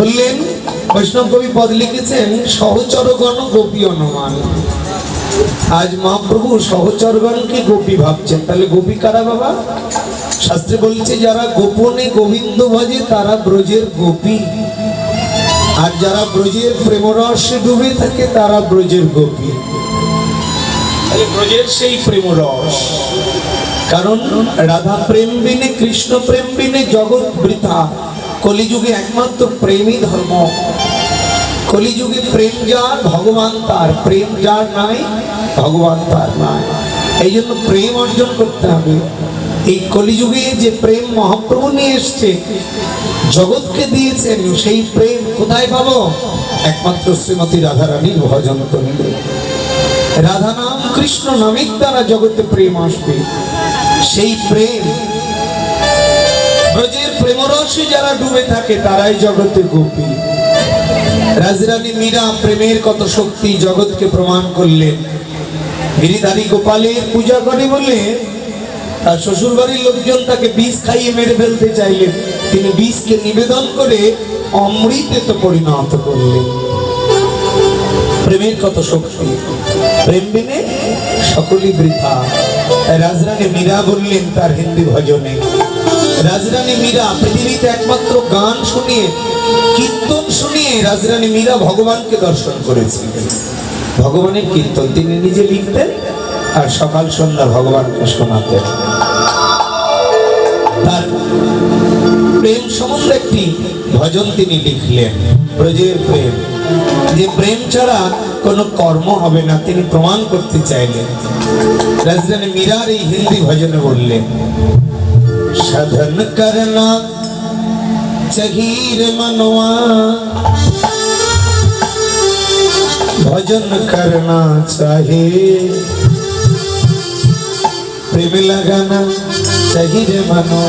বললেন, বৈষ্ণব কবি পদ লিখেছেন, সহচরগণ গোপী অনুমান। আজ মহাপ্রভু সহচরগণকে গোপী ভাবছেন। তাহলে গোপী কারা বাবা? শাস্ত্রে বলছে, যারা গোপনে গোবিন্দ ভজে, তারা ব্রজের গোপী। আর যারা ব্রজের প্রেমরসে ডুবে থাকে, তারা ব্রজের গোপী। ব্রজের সেই প্রেমরস। কারণ রাধা প্রেম বিনে, কৃষ্ণ প্রেম বিনে, জগৎ বৃথা। কলিযুগে একমাত্র প্রেমই ধর্ম। কলিযুগে প্রেম যার, ভগবান তার। প্রেম যার নাই, ভগবান তার নাই। এই জন্য প্রেম অর্জন করতে হবে। এই কলিযুগে যে প্রেম মহাপ্রভু নিয়ে এসছে, জগৎকে দিয়েছেন, সেই প্রেম কোথায় পাবো? একমাত্র শ্রীমতী রাধারানীর ভজন করলে। রাধা নাম কৃষ্ণ নামের দ্বারা জগতে প্রেম আসবে। সেই প্রেম প্রেমরসে যারা ডুবে থাকে, তারাই জগতে গোপী। রাজরানী মীরা প্রেমের কত শক্তি জগৎকে প্রমাণ করলেন। গিরিধারী গোপালের পূজা করে বলে, তার শ্বশুর বাড়ির লোকজন তাকে বিষ খাইয়ে মেরে ফেলতে চাইলেন। তিনি বিষকে নিবেদন করে অমৃতে তো পরিণত করলেন। প্রেমের কত শক্তি, প্রেম বিনে সকলই বৃথা। রাজরানী মীরা বললেন, তার হিন্দি ভজনে রাজরানী মীরা, পৃথিবীতে একমাত্র গান শুনিয়ে, কীর্তন শুনিয়ে রাজরানী মীরা ভগবানকে দর্শন করেছিলেন ভগবানের কীর্তন, তিনি নিজে লিখতেন আর সকাল সন্ধ্যা ভগবানকে শোনাতেন। তার প্রেম সম্বন্ধে একটি ভজন তিনি লিখলেন, ব্রজের প্রেম। যে প্রেম ছাড়া কোনো কর্ম হবে না, তিনি প্রমাণ করতে চাইলেন। রাজধানী মীরার এই হিন্দি ভজনে বললেন सदन करना चहीर मनवा भजन करना चाहिए प्रेम लगाना चहीर मनो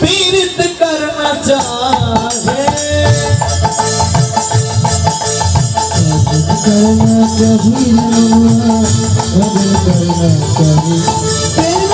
पीड़ित करना चाहे करना चाहिए भजन करना चाहिए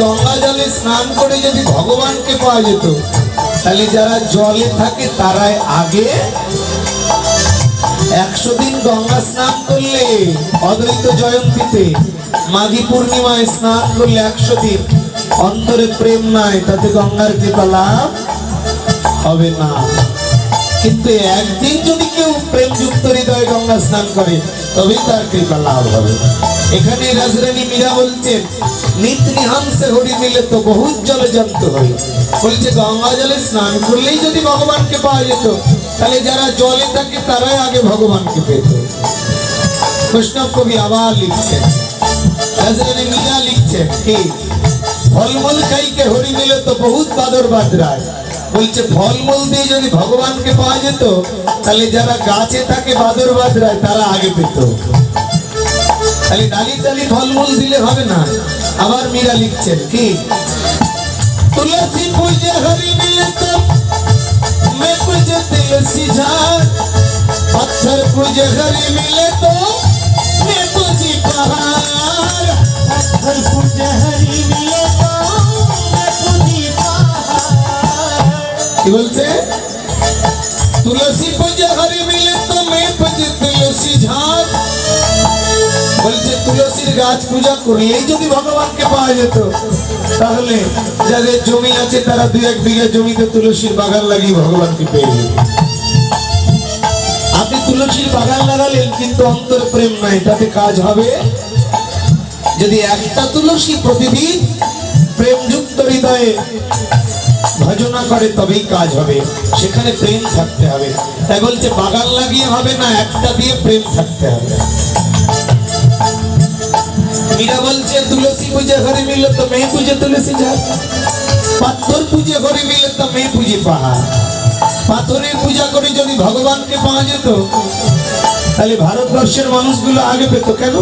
গঙ্গা জলে স্নান করে যদি ভগবানকে পাওয়া যেত, তাহলে যারা জলে থাকে তারাই আগে একশো দিন গঙ্গা স্নান করলে, অদ্বৈত জয়ন্তীতে মাঘী পূর্ণিমায় স্নান করলে একশো দিন। অন্তরে প্রেম নাই, তাতে গঙ্গার কৃপা লাভ হবে না। কিন্তু একদিন যদি কেউ প্রেম যুক্ত হৃদয় গঙ্গা স্নান করে, তবেই তার কৃপা লাভ হবে। এখানে রাজরানী মীরা বলছেন নিত নিহাংসে হরি মিলে তো বহুত জলে জন্ত হয়। বলছে, গঙ্গা জলে স্নান করলেই যদি ভগবানকে পাওয়া যেত, তাহলে যারা জলে থাকে তারাই আগে ভগবানকে পেত। বৈষ্ণব কবি আবার লিখছেন, রাজরানী মীরা লিখছেন কি, ফলমূল খাইকে হরি মিলে তো বহুত বাদর বাদরায়। বলছে, ফলমূল দিয়ে যদি ভগবানকে পাওয়া যেত, তাহলে যারা গাছে থাকে বাদর বাদরায় তারা আগে পেত। তাহলে ডালি ডালি ফলমূল দিলে হবে না। আবার মীরা লিখছেন, কি? তুলসী পূজা হরি তুলসী ঝাড়, পাথর হরি মিলে তো মে পাহাড়, পাথর হরি মিলে তো কি বলছে? তুলসী পূজা হরি মিলে তুমি পুজো তুলসী ঝাঁক বলছে, তুলসীর গাছ পূজা করলেই যদি ভগবানকে পাওয়া যেত, তাহলে যাদের জমি আছে, তারা দু এক বিঘা জমিতে তুলসীর বাগান লাগিয়ে ভগবানকে পেয়ে যাবে আপনি তুলসীর বাগান লাগালেন, কিন্তু অন্তর প্রেম নাই, তাতে কাজ হবে? যদি একটা তুলসী প্রতিদিন প্রেমযুক্ত হৃদয়ে ভজনা করে তবেই কাজ হবে। সেখানে প্রেম থাকতে হবে। তাই বলছে, বাগান লাগিয়ে হবে না, একটা দিয়ে প্রেম থাকতে হবে। মীরা বলছে, তুলসী পূজা ঘরে মিলে তো মেয়ে পুজো, তুলসী যা পাথর পুজো ঘরে মিলে তো মেয়ে পুজে পাহাড়। পাথরের পূজা করে যদি ভগবানকে পাওয়া যেত, তাহলে ভারতবর্ষের মানুষগুলো আগে পেত কেন?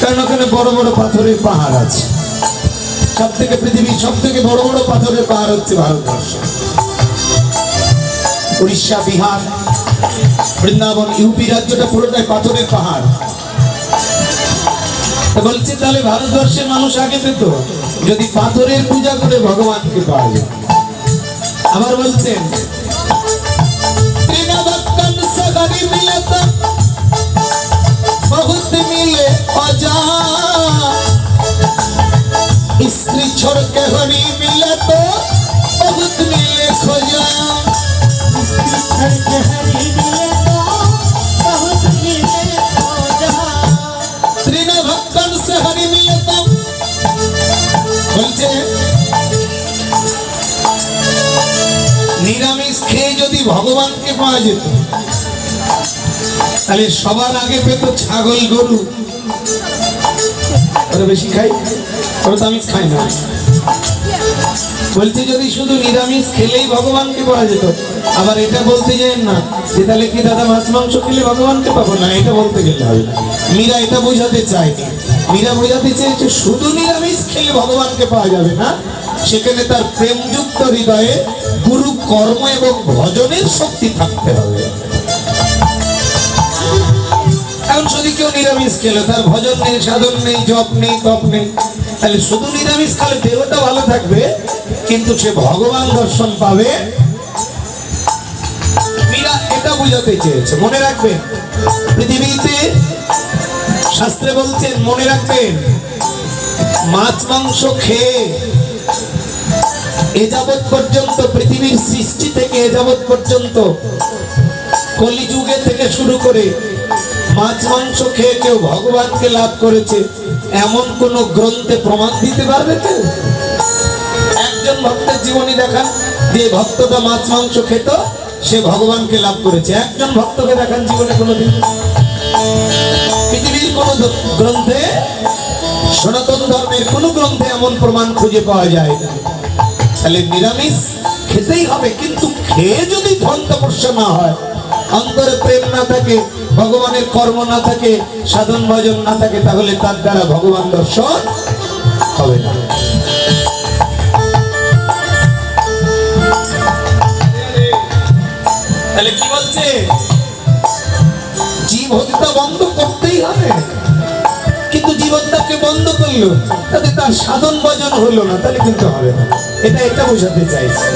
কারণ ওখানে বড় বড় পাথরের পাহাড় আছে? সব থেকে পৃথিবীর সব থেকে বড় বড় পাথরের পাহাড় হচ্ছে ভারতবর্ষ। উড়িষ্যা, বিহার, বৃন্দাবন, ইউপি রাজ্যটা পুরোটাই পাথরের পাহাড়। বলছি, তাহলে ভারতবর্ষের মানুষ আগে পেত? যদি পাথরের পূজা করে ভগবানকে পাওয়া যেত আবার বলছেন মিলে অজা স্ত্রী छोड़ के हरी मिले तो बहुत मिले खोजा हर हरी मिले तो बहुत मिले खोजा তৃণভক্তন সে হরি মিলে তো বলছে নিরামিষ খেয়ে যদি ভগবানকে পাওয়া যেত তাহলে সবার আগে পেত ছাগল গরু ওরা বেশি খাই ওরা তো আমিষ খাই না। বলছে যদি শুধু নিরামিষ খেলেই ভগবানকে পাওয়া যেত, আবার এটা বলতে যাই না, যে তাহলে কি দাদা মাছ মাংস খেলে ভগবানকে পাবো? না, এটা বলতে গেলে হবে মীরা এটা বোঝাতে চায়নি মীরা বোঝাতে চেয়েছে শুধু নিরামিষ খেলে ভগবানকে পাওয়া যাবে না, সেখানে তার প্রেমযুক্ত হৃদয়ে গুরু কর্ম এবং ভজনের শক্তি থাকতে হবে। এখন যদি কেউ নিরামিষ খেলো, তার ভজন নেই, সাধন নেই, জপ নেই, তপ নেই তাহলে শুধু নিরামিষ খালে দেহটা ভালো থাকবে, কিন্তু সে ভগবান দর্শন পাবে। এটা বুঝাতে চেয়েছে, মনে পৃথিবীতে শাস্ত্রে বলছেন, মনে রাখবেন, মাছ, মাংস খেয়ে এ যাবৎ পর্যন্ত, পৃথিবীর সৃষ্টি থেকে এ যাবৎ পর্যন্ত, কলিযুগে থেকে শুরু করে মাছ, মাংস খেয়ে কেউ ভগবানকে লাভ করেছে। এমন কোন গ্রন্থে প্রমাণ দিতে পারবে তো? একজন ভক্তের জীবনী দেখান, যে ভক্তটা মাছ, মাংস খেত, সে ভগবানকে লাভ করেছে। একজন ভক্তকে দেখান জীবনে কোনোদিন। পৃথিবীর কোন গ্রন্থে, সনাতন ধর্মের কোন গ্রন্থে এমন প্রমাণ খুঁজে পাওয়া যায় না। তাহলে নিরামিষ খেতেই হবে, কিন্তু খেয়ে যদি ধন তপস্যা না হয়, অন্তরে প্রেম না থাকে ভগবানের কর্ম না থাকে, সাধন ভজন না থাকে, তাহলে তার দ্বারা ভগবান দর্শন হবে না। তাহলে কি বলছে? বন্ধ করতেই হবে। কিন্তু জীবনটাকে বন্ধ করল, তাতে তার সাধন ভজন হলো না, তাহলে কিন্তু হবে না। এটা এটা বোঝাতে চাইছে।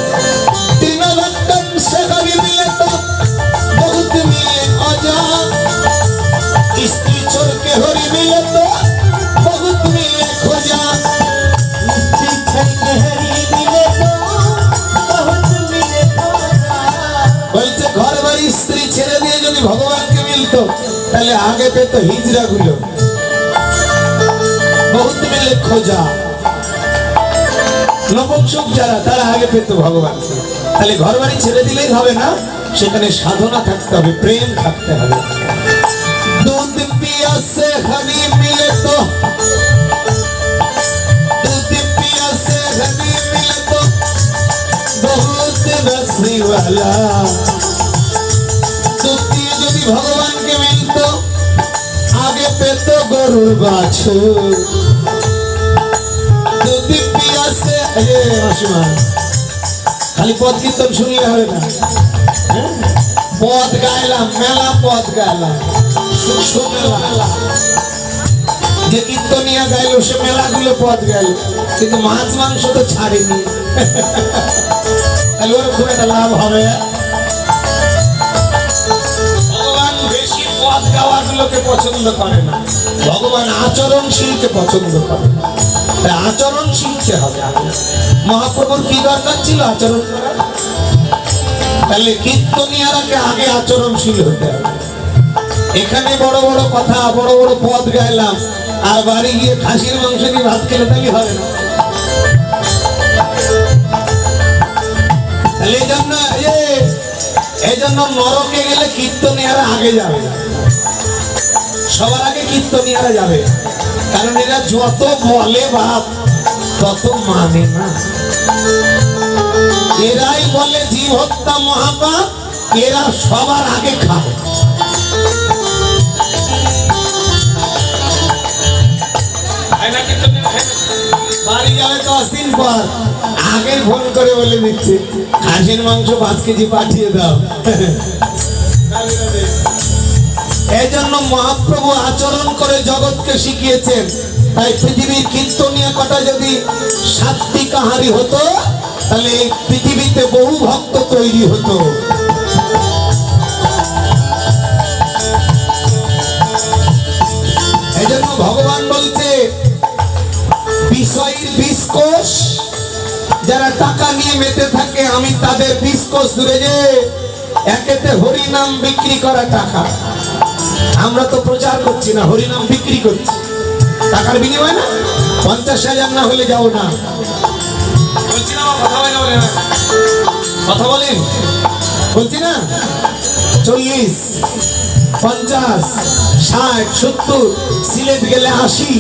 আগে পেত হিজড়া গুলো বহুত মিলে খোঁজা নপুংসক যারা তারা আগে পেত ভগবানকে তাহলে ঘর বাড়ি ছেড়ে দিলেই হবে না, সেখানে সাধনা থাকতে হবে, প্রেম থাকতে হবে। দুধ পিয়াসে হানি মিলে তো দুধ পিয়াসে হানি মিলে তো বহুত রসিওয়ালা সত্যি যদি ভগবানকে গরুর পিয়াসে মাসিমা, খালি পদ কীর্তন শুনলে হবে না। হ্যাঁ? পদ গাইলাম, মেলা পদ গাইলাম শুনলাম যে কীর্তনিয়া সে মেলাগুলো গাইল। কিন্তু মাছ মাংস তো ছাড়েনি। তাহলে ওর খুব একটা লাভ হবে। ভগবান বেশি পদ গাওয়াগুলোকে পছন্দ করে না। ভগবান আচরণশীলকে পছন্দ করে। আচরণ হবে। মহাপ্রভুর কি দরকার ছিল আচরণ তাহলে কীর্তনিয়ারাকে আগে আচরণশীল হতে এখানে বড় বড় কথা, বড় বড় পদ গাইলাম, আর বাড়ি গিয়ে খাসির মাংস দিয়ে ভাত খেলে তাহলে হবে না। তাহলে এই জন্য এই জন্য নরকে গেলে কীর্তনিয়ারা আগে যাবে। না সবার আগে কীর্তনিয়ারা যাবে। কারণ এরা যত বলে বাপ তত মানে না এরাই বলে জীব হত্যা মহাপাপ এরা সবার আগে খায় বাড়ি যাবে দশ দিন পর। আগে ফোন করে বলে দিচ্ছে খাসির মাংস পাঁচ কেজি পাঠিয়ে দাও। এই জন্য মহাপ্রভু আচরণ করে জগৎকে শিখিয়েছেন। তাই পৃথিবীর কীর্তনীয় কটা যদি সাতটি কাহারি হতো, তাহলে পৃথিবীতে বহু ভক্ত তৈরি হতো। ভগবান বলছে, বিষয়ের বিস্কোষ যারা টাকা নিয়ে মেতে থাকে, আমি তাদের বিস্কোষ দূরে যে একেতে হরিনাম বিক্রি করা টাকা। আমরা তো প্রচার করছি না, হরিনাম বিক্রি করছি। টাকার বিনিময় না? পঞ্চাশ হাজার না হলে যাও না। কথা বলে বলে কথা বলেন বলছি না? চল্লিশ, পঞ্চাশ, ষাট, সত্তর, সিলেট গেলে আশি।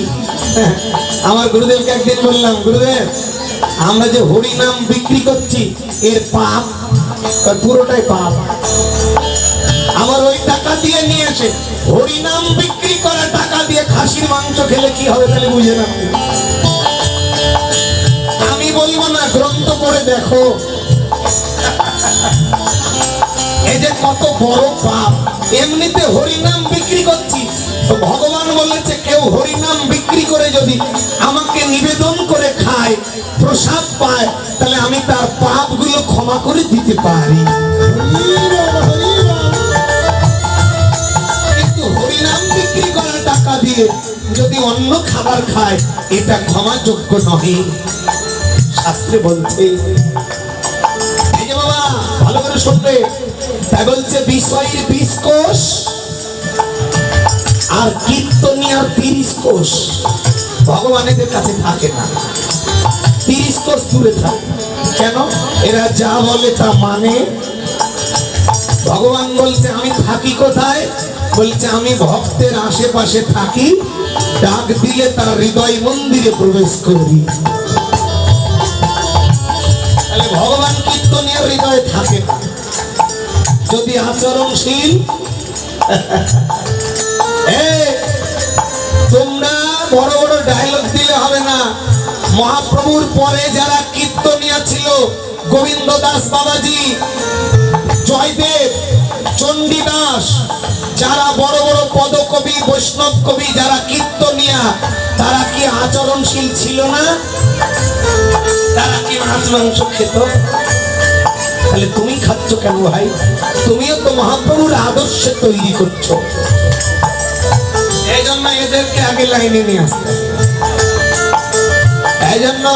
আমার গুরুদেবকে একদিন বললাম, গুরুদেব, আমরা যে হরিনাম বিক্রি করছি, এর পাপ পুরোটাই পাপ। দিয়ে নিয়ে এসে হরিনাম বিক্রি করা টাকা দিয়ে খাসির মাংস খেলে কি হবে তাহলে বুঝে না। আমি বলব না, গ্রন্থ করে দেখো। এই যে কত বড় পাপ। এমনিতে হরিনাম বিক্রি করছি। তো ভগবান বলেছে, কেউ হরিনাম বিক্রি করে যদি আমাকে নিবেদন করে খায়, প্রসাদ পায়, তাহলে আমি তার পাপগুলো ক্ষমা করে দিতে পারি। যদি অন্য খাবার খায়, এটা ক্ষমাযোগ্য নহে। শাস্ত্রে বলছে বাবা, ভালো করে শুনবে। তাই বলছে, বিষয়ের বিশ কোষ আর কীর্তনিয়ার তিরিশ কোষ। ভগবানেদের কাছে থাকে না। তিরিশ কোষ দূরে থাকে। কেন? এরা যা বলে তা মানে। ভগবান বলছে, আমি থাকি কোথায়? বলছে, আমি ভক্তের আশেপাশে থাকি, ডাক দিলে তার হৃদয় মন্দিরে প্রবেশ করি। ভগবান কীর্তনীয় হৃদয়ে থাকে যদি আচরণশীল তোমরা বড় বড় ডায়লগ দিলে হবে না। মহাপ্রভুর পরে যারা কীর্তনিয়া ছিল গোবিন্দ দাস বাবাজি, জয়দেব, চণ্ডীদাস যারা বড় বড় পদকবি, বৈষ্ণব কবি, যারা কীর্তনিয়া, তারা কি আচরণশীল ছিল না? তারা কি মাছ মাংস খেত? তাহলে তুমি খাচ্ছ কেন ভাই? তুমিও তো মহাপ্রভুর আদর্শে তৈরি করছ। এই জন্য এদেরকে আগে লাইনে নিয়ে আসতে এই জন্য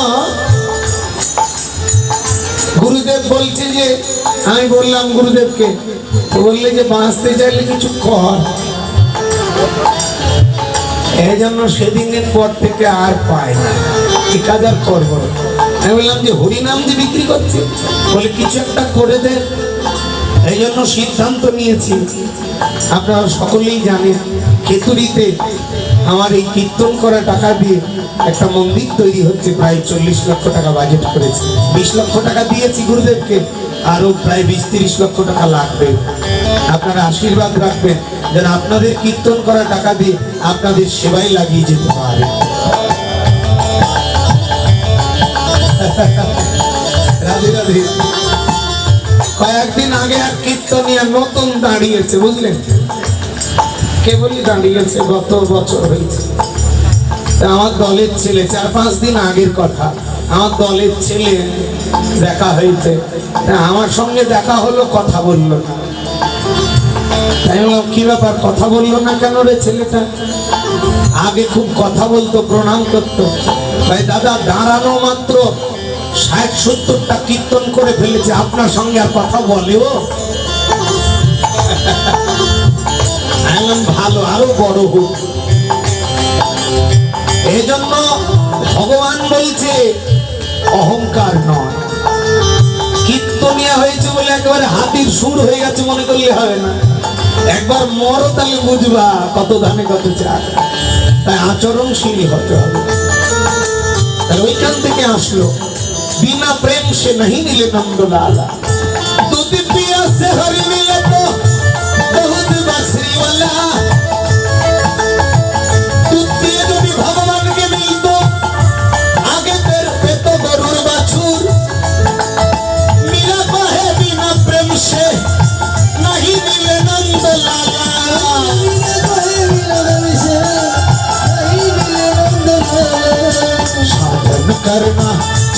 গুরুদেব বলছে যে, আমি বললাম গুরুদেবকে বললে যে বাঁচতে চাইলে কিছু কর। এই জন্য সেদিনের পর থেকে আর পায় না। কি কাজ আর করব আমি বললাম যে হরিনাম যে বিক্রি করছে, বলে কিছু একটা করে দে। এই জন্য সিদ্ধান্ত নিয়েছি। আপনারা সকলেই জানেন, খেতুরিতে আমার এই কীর্তন করা টাকা দিয়ে একটা মন্দির তৈরি হচ্ছে, প্রায় চল্লিশ লক্ষ টাকা বাজেট করেছি। বিশ লক্ষ টাকা দিয়েছি গুরুদেবকে আরও প্রায় বিশ তিরিশ লক্ষ টাকা লাগবে। আপনারা আশীর্বাদ রাখবেন, যেন আপনাদের কীর্তন করা টাকা দিয়ে আপনাদের সেবায় লাগিয়ে যেতে পারে। কয়েকদিন আগে এক কীর্তনিয়া নতুন দাঁড়িয়েছে, বুঝলেন? কেবলই দাঁড়িয়েছে, গত বছর হয়েছে। আমার দলের ছেলে, চার পাঁচ দিন আগের কথা। আমার দলের ছেলে দেখা হয়েছে। আমার সঙ্গে দেখা হলো, কথা বলল না। তাই কি ব্যাপার? কথা বলল না কেন রে ছেলেটা? আগে খুব কথা বলতো, প্রণাম করতো। ভাই, দাদা, দাঁড়ানো মাত্র ষাট সত্তরটা কীর্তন করে ফেলেছে। আপনার সঙ্গে আর কথা বলেও ভালো, আরও বড় হোক। এজন্য ভগবান বলছে, অহংকার নয়। কীর্তনিয়া হয়েছে বলে একবার হাতির সুর হয়ে গেছে মনে করলে হবে না। একবার মর তাহলে বুঝবা কত ধানে কত চাষ তাই আচরণশীল হতে হবে। ওইখান থেকে আসলো। বিনা প্রেম সে নাহি মিলে নন্দ লালা পিয়া সে হরি মিলে তো, বহুত বাসরিওয়ালা करना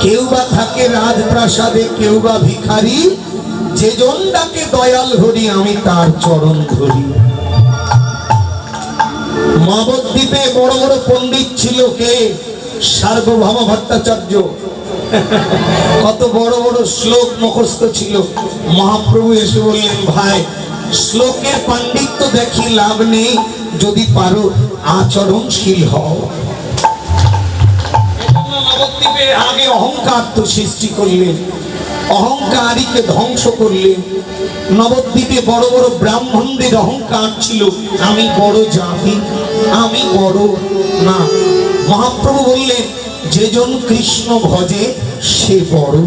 কেউ বা থাকে রাজপ্রাসাদে, কেউ বা ভিখারি। যে জনটাকে দয়াল হরি আমি তার চরণ ধরি। নবদ্বীপে বড় বড় পণ্ডিত ছিল কে? সার্বভৌম ভট্টাচার্য। কত বড় বড় শ্লোক মুখস্থ ছিল। মহাপ্রভু এসে বললেন, ভাই, শ্লোকের পাণ্ডিত্য দেখি লাভ নেই। যদি পারো, আচরণশীল হও। নবদ্বীপে আগে অহংকার তো সৃষ্টি করলেন অহংকারীকে ধ্বংস করলেন নবদ্বীপে বড় বড় ব্রাহ্মণদের অহংকার ছিল, আমি বড় জাতি, আমি বড় না। মহাপ্রভু বললেন, যেজন কৃষ্ণ ভজে, সে বড়।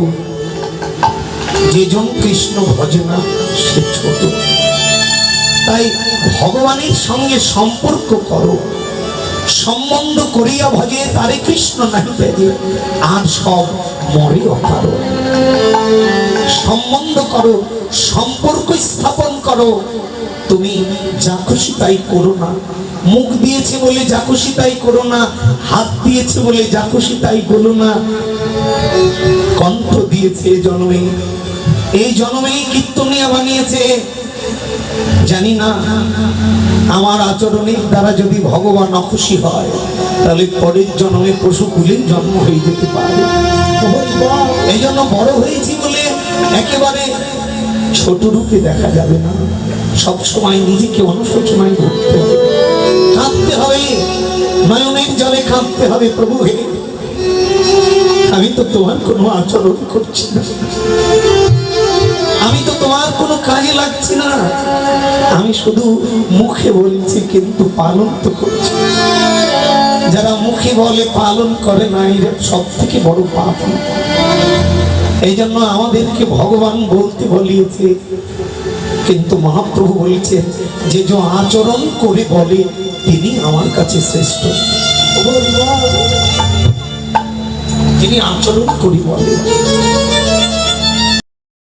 যেজন কৃষ্ণ ভজে না, সে ছোট। তাই ভগবানের সঙ্গে সম্পর্ক করো। সম্বন্ধ করিয়া ভজে, তারে কৃষ্ণ নাহি বেজে আর সব মরে অকারো সম্বন্ধ করো, সম্পর্ক স্থাপন করো। তুমি যা খুশি তাই করো না। মুখ দিয়েছে বলে যা খুশি তাই করো না। হাত দিয়েছে বলে যা খুশি তাই করো না। কণ্ঠ দিয়েছে জন্মে। এই জন্মেই কীর্তনিয়া বানিয়েছে। জানি না আমার আচরণের দ্বারা যদি ভগবান অখুশি হয়, তাহলে পরের জন্মে পশু কুলের জন্ম হয়ে যেতে পারে। এই জন্য বড় হয়েছি বলে একেবারে ছোট রূপে দেখা যাবে না। সব সময় নিজেকে অনুশোচনায় ভুগতে হবে। কাঁদতে হবে, নয়নের জলে কাঁদতে হবে, প্রভু হে। আমি তো তোমার কোনো আচরণ করছি না। আমি তো তোমার কোনো কাজে লাগছি না। আমি শুধু মুখে বলছি, কিন্তু পালন তো করছি। যারা মুখে বলে পালন করে না এরা সব থেকে বড় পাপ। এই জন্য আমাদেরকে ভগবান বলতে বলিয়েছে, কিন্তু মহাপ্রভু বলেছেন যে যে আচরণ করে বলে, তিনি আমার কাছে শ্রেষ্ঠ। যিনি আচরণ করি